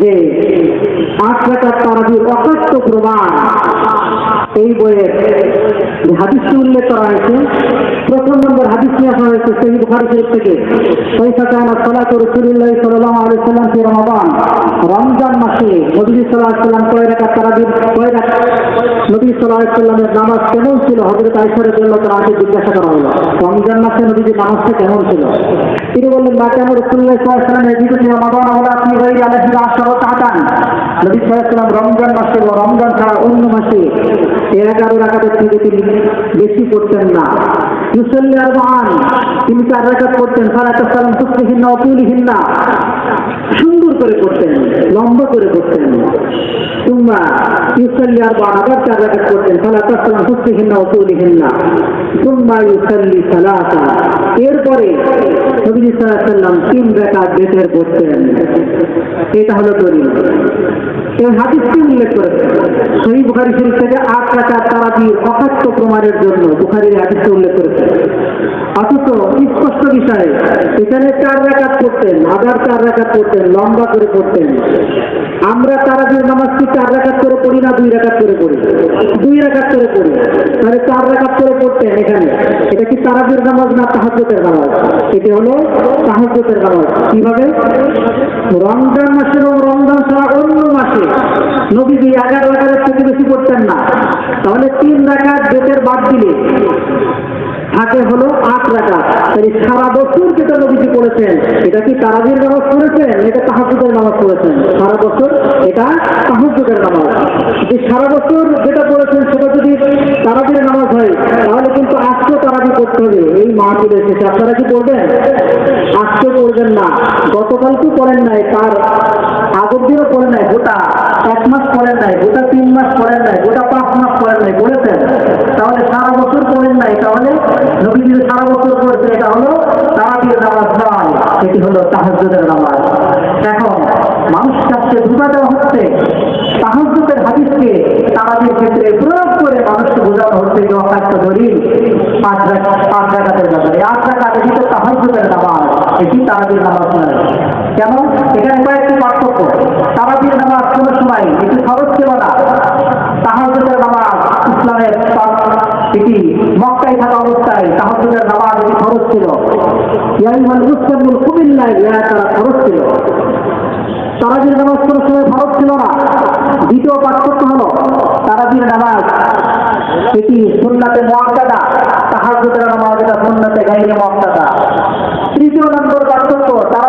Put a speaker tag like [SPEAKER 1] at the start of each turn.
[SPEAKER 1] যে আট রাকাত তারাবির অকাট্য প্রমাণ। এই বইয়ের যে হাদিসটি উল্লেখ করা হয়েছে। প্রথম নম্বর হাদিস নিয়ে আসা হয়েছে সেই বুখারি শরীফ থেকে। পয়সা কানা সালাত রসুলিল্লাহ সাল্লাল্লাহু আলাইহি সাল্লাম ফি রমাদান। রমজান মাসে নবী আলাইহি সাল্লাম কয় রাকাত তারাবির, কয় রাকাত নবী আলাইহি সাল্লামের নামাজ কেমন ছিল? আয়েশা রাদিয়াল্লাহু তাআলা আগে জিজ্ঞাসা করা হলো। রমজান মাসে নবীজির নামাজটা কেমন ছিল? তিনি বললেন, মা কেন রসুল্লাহ সাল্লাল্লাহু আলাইহি সাল্লাম এদিকে ছিল রমাদান হলো? আপনি গায়রি আলাইহি আশরা তাআতান নবী আলাইহি সাল্লাম রমজান মাসে রমজান ছাড়া অন্য মাসে এগারো রাকাতের থেকে তিনি বেশি করতেন না। তিনি চার রাকাত করতেন সালাত সালাম না, অতুলিহীন না। সুন্দর করে করতেন লম্বা করে করতেন তোমরা ইউসল্লি আবার করতেন সালাত সালাম না, অতুলিহীন না। তোমরা ইউসল্লি সালাতা। এরপরে নবী তিন বেতের করতেন এটা হলো বুখারি শরীফ থেকে আট রাকাত তারাবির অকাত্য প্রমাণের জন্য বুখারির এই উল্লেখ করেছে। অথচ স্পষ্ট বিষয়, এখানে চার রাকাত করতেন আবার চার রাকাত করতেন লম্বা করে করতেন আমরা তারাবির নামাজ কি চার রাকাত করে পড়ি না দুই রাকাত করে পড়ি? দুই রাকাত করে পড়ি। তাহলে চার রাকাত করে পড়তেন এখানে। এটা কি তারাবির নামাজ না তাহাজ্জুদের নামাজ? এটি হলো তাহাজ্জুদের নামাজ। কীভাবে? রমজান মাসে এবং রমজান ছাড়া অন্য মাসে রাকাতের থেকে বেশি না। তাহলে তিন রাকাত বেতের বাদ দিলে থাকে হলো আট রাকাত। তাই সারা বছর যেটা নবীজি করেছেন এটা কি তারাবির নামাজ পড়েছেন এটা তাহাজুদের নামাজ পড়েছেন? সারা বছর এটা তাহাজুদের নামাজ। যে সারা বছর যেটা করেছেন সেটা যদি তারাবির নামাজ হয়, তাহলে কিন্তু আজকে তারাবি করতে হবে। এই মাহফিলের শেষে আপনারা কি করবেন আজকে করবেন না। গতকালকে করেন নাই, তার আগের দিনও করেন নাই, গোটা করেন নাই, গোটা তিন মাস করেন নাই, গোটা পাঁচ মাস করেন নাই করেছেন তাহলে সারা বছর করেন নাই, তাহলে নবীজি সারা বছর করেছে এটা হলো তারাবির নামাজ নয়, এটি হলো তাহাজ্জুদের নামাজ। এখন মানুষ কাছে ঢুকা দেওয়া হচ্ছে, তাহাজ্জুদের হাদিসকে তারাবির ক্ষেত্রে প্রয়োগ করে মানুষকে বোঝানো হচ্ছে যে অকাত্য দলিল। পাঁচ পাঁচ রাখাতের ব্যাপারে। আট রাখাত এটি তো তাহাজ্জুদের নামাজ, এটি তারাবির নামাজ নয়। কেন এখানে কয়েকটি পার্থক্য। তারাবির নামাজ কোনো এটি মক্কায় থাকা অবস্থায় তাহাজ্জুদের নামাজ খরচ ছিল। ইয়াইমাল মুসলিমুল কুমিল্লায় ইহা তারা খরচ ছিল। তারাবির নামাজ কোনো সময় খরচ ছিল না। দ্বিতীয় পার্থক্য হলো তারাবির নামাজ। এটি সুন্নাতে মোয়াক্কাদা তাহাজ্জুদের নামাজ এটা সুন্নাতে গাইরে মোয়াক্কাদা তৃতীয় নম্বর পার্থক্য নামাজ